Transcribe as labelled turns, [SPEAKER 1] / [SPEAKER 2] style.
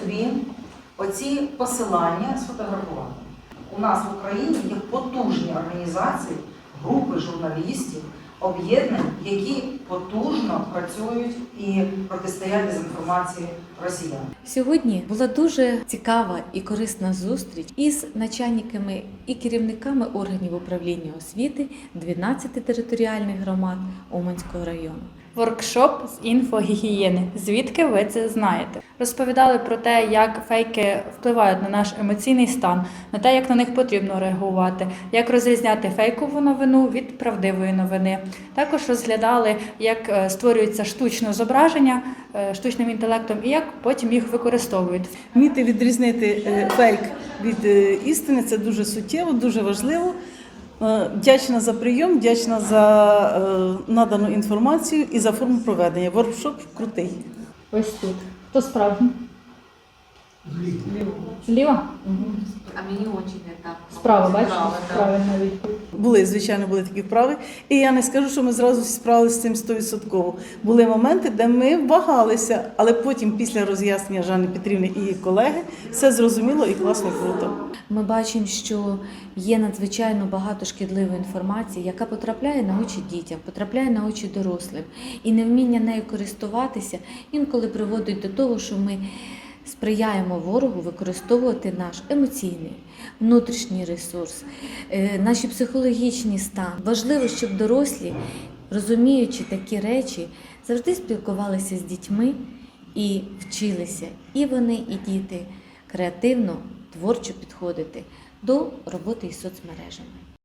[SPEAKER 1] собі оці посилання сфотографувати. У нас в Україні є потужні організації, групи журналістів, об'єднань, які потужно працюють і протистоять дезінформації росіян.
[SPEAKER 2] Сьогодні була дуже цікава і корисна зустріч із начальниками і керівниками органів управління освіти 12 територіальних громад Уманського району.
[SPEAKER 3] Воркшоп з інфогігієни. Звідки ви це знаєте? Розповідали про те, як фейки впливають на наш емоційний стан, на те, як на них потрібно реагувати, як розрізняти фейкову новину від правдивої новини. Також розглядали, як е, створюється штучне зображення е, штучним інтелектом і як потім їх використовують.
[SPEAKER 4] Вміти відрізнити е, фейк від істини це дуже суттєво, дуже важливо. Е, Вдячна за прийом, вдячна за е, надану інформацію і за форму проведення. Воркшоп крутий.
[SPEAKER 3] Ось тут. Хто справжній? Зліва?
[SPEAKER 5] А мені очень не так.
[SPEAKER 3] Справа,
[SPEAKER 5] так.
[SPEAKER 3] Правильна відповідь.
[SPEAKER 4] Були, звичайно, були такі вправи. І я не скажу, що ми зразу справилися з цим 100%. Були моменти, де ми вагалися, але потім, після роз'яснення Жанни Петрівни і її колеги, все зрозуміло і класно і круто.
[SPEAKER 2] Ми бачимо, що є надзвичайно багато шкідливої інформації, яка потрапляє на очі дітям, потрапляє на очі дорослим. І невміння нею користуватися інколи приводить до того, що ми сприяємо ворогу використовувати наш емоційний, внутрішній ресурс, е, наші психологічні стан. Важливо, щоб дорослі, розуміючи такі речі, завжди спілкувалися з дітьми і вчилися. І вони, і діти креативно, творчо підходити до роботи із соцмережами.